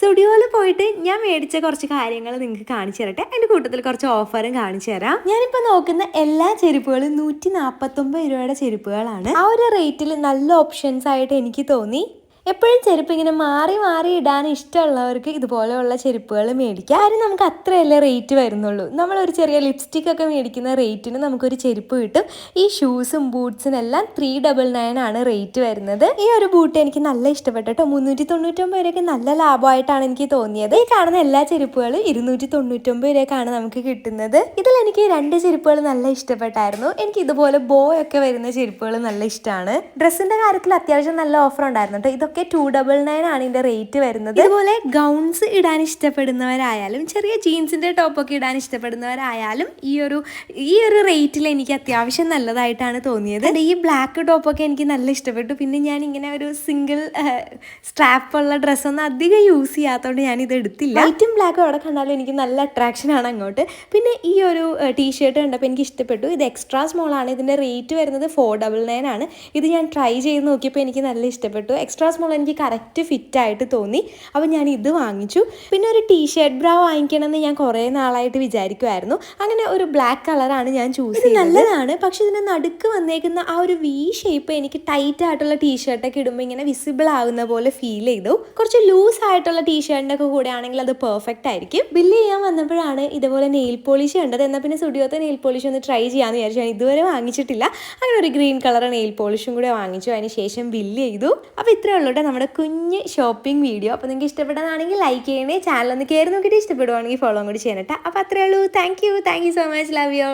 സ്റ്റുഡിയോയിൽ പോയിട്ട് ഞാൻ മേടിച്ച കുറച്ച് കാര്യങ്ങൾ നിങ്ങൾക്ക് കാണിച്ചു തരട്ടെ. എന്റെ കൂട്ടത്തിൽ കുറച്ച് ഓഫറും കാണിച്ചു തരാം. ഞാനിപ്പോൾ നോക്കുന്ന എല്ലാ ചെരുപ്പുകളും നൂറ്റി നാൽപ്പത്തൊമ്പത് രൂപയുടെ ചെരുപ്പുകളാണ്. ആ ഒരു റേറ്റിൽ നല്ല ഓപ്ഷൻസ് ആയിട്ട് എനിക്ക് തോന്നി. എപ്പോഴും ചെരുപ്പ് ഇങ്ങനെ മാറി മാറി ഇടാൻ ഇഷ്ടമുള്ളവർക്ക് ഇതുപോലെയുള്ള ചെരുപ്പുകൾ മേടിക്കാം ആരും നമുക്ക് അത്രയല്ലേ റേറ്റ് വരുന്നുള്ളൂ. നമ്മളൊരു ചെറിയ ലിപ്സ്റ്റിക് ഒക്കെ മേടിക്കുന്ന റേറ്റിന് നമുക്കൊരു ചെരുപ്പ് കിട്ടും. ഈ ഷൂസും ബൂട്ട്സും എല്ലാം ത്രീ ഡബിൾ നയൻ ആണ് റേറ്റ് വരുന്നത്. ഈ ഒരു ബൂട്ട് എനിക്ക് നല്ല ഇഷ്ടപ്പെട്ടു കേട്ടോ. മുന്നൂറ്റി തൊണ്ണൂറ്റൊമ്പത് നല്ല ലാഭമായിട്ടാണ് എനിക്ക് തോന്നിയത്. ഈ കാണുന്ന എല്ലാ ചെരുപ്പുകളും ഇരുന്നൂറ്റി തൊണ്ണൂറ്റൊമ്പത് രൂപയ്ക്കാണ് നമുക്ക് കിട്ടുന്നത്. ഇതിൽ എനിക്ക് രണ്ട് ചെരുപ്പുകൾ നല്ല ഇഷ്ടപ്പെട്ടായിരുന്നു. എനിക്ക് ഇതുപോലെ ബോ ഒക്കെ വരുന്ന ചെരുപ്പുകൾ നല്ല ഇഷ്ടമാണ്. ഡ്രസ്സിന്റെ കാര്യത്തിൽ അത്യാവശ്യം നല്ല ഓഫർ ഉണ്ടായിരുന്നു കേട്ടോ. ഇതൊക്കെ ടു ഡബിൾ നയൻ ആണ് ഇതിന്റെ റേറ്റ് വരുന്നത്. ഇതുപോലെ ഗൗൺസ് ഇടാൻ ഇഷ്ടപ്പെടുന്നവരായാലും ചെറിയ ജീൻസിന്റെ ടോപ്പൊക്കെ ഇടാൻ ഇഷ്ടപ്പെടുന്നവരായാലും ഈ ഒരു ഈ ഒരു റേറ്റിൽ എനിക്ക് അത്യാവശ്യം നല്ലതായിട്ടാണ് തോന്നിയത്. അത് ഈ ബ്ലാക്ക് ടോപ്പൊക്കെ എനിക്ക് നല്ല ഇഷ്ടപ്പെട്ടു. പിന്നെ ഞാൻ ഇങ്ങനെ ഒരു സിംഗിൾ സ്ട്രാപ്പ് ഉള്ള ഡ്രസ്സൊന്നും അധികം യൂസ് ചെയ്യാത്തതുകൊണ്ട് ഞാൻ ഇത് എടുത്തില്ല. വൈറ്റും ബ്ലാക്കും അവിടെ കണ്ടാലും എനിക്ക് നല്ല അട്രാക്ഷൻ ആണ് അങ്ങോട്ട്. പിന്നെ ഈ ഒരു ടീഷർട്ട് കണ്ടപ്പോൾ എനിക്ക് ഇഷ്ടപ്പെട്ടു. ഇത് എക്സ്ട്രാ സ്മോൾ ആണ്. ഇതിന്റെ റേറ്റ് വരുന്നത് ഫോർ ഡബിൾ നയൻ ആണ്. ഇത് ഞാൻ ട്രൈ ചെയ്ത് നോക്കിയപ്പോൾ എനിക്ക് നല്ല ഇഷ്ടപ്പെട്ടു. എക്സ്ട്രാ സ്മോൾ എനിക്ക് കറക്റ്റ് ഫിറ്റ് ആയിട്ട് തോന്നി. അപ്പോൾ ഞാൻ ഇത് വാങ്ങിച്ചു. പിന്നെ ഒരു ടീഷർട്ട് ബ്രാ വാങ്ങിക്കണം എന്ന് ഞാൻ കുറേ നാളായിട്ട് വിചാരിക്കുമായിരുന്നു അങ്ങനെ ഒരു ബ്ലാക്ക് കളറാണ് ഞാൻ ചൂസ് ചെയ്തത്. നല്ലതാണ്. പക്ഷെ ഇതിന്റെ നടുക്ക് വന്നേക്കുന്ന ആ ഒരു വി ഷേപ്പ് എനിക്ക് ടൈറ്റ് ആയിട്ടുള്ള ടീഷർട്ടൊക്കെ ഇടുമ്പോൾ ഇങ്ങനെ വിസിബിൾ ആവുന്ന പോലെ ഫീൽ ചെയ്തു. കുറച്ച് ലൂസ് ആയിട്ടുള്ള ടീഷർട്ടിന്റെ ഒക്കെ കൂടെ ആണെങ്കിൽ അത് പെർഫെക്റ്റ് ആയിരിക്കും. ബില്ല് ചെയ്യാൻ വന്നപ്പോഴാണ് ഇതുപോലെ നെയിൽ പോളിഷ് കണ്ടത്. എന്നാൽ പിന്നെ സ്റ്റുഡിയോത്തെ നെയിൽ പോളിഷ് ഒന്ന് ട്രൈ ചെയ്യാമെന്ന് വിചാരിച്ചു. ഞാൻ ഇതുവരെ വാങ്ങിച്ചിട്ടില്ല. അങ്ങനെ ഒരു ഗ്രീൻ കളർ നെയിൽ പോളിഷും കൂടെ വാങ്ങിച്ചു. അതിന് ശേഷം ബില്ല് ചെയ്തു. അപ്പോൾ ഇത്രയേ ഉള്ളൂ കേട്ടോ നമ്മുടെ കുഞ്ഞ് ഷോപ്പിംഗ് വീഡിയോ അപ്പോൾ നിങ്ങൾക്ക് ഇഷ്ടപ്പെട്ടതാണെങ്കിൽ ലൈക്ക് ചെയ്യണേ ചാനൽ ഒന്ന് കയറി നോക്കിയിട്ട് ഇഷ്ടപ്പെടുവാണെങ്കിൽ ഫോളോ കൂടി ചെയ്യണം കേട്ടോ അപ്പോൾ അത്രയേ ഉള്ളൂ. Thank you thank you so much love you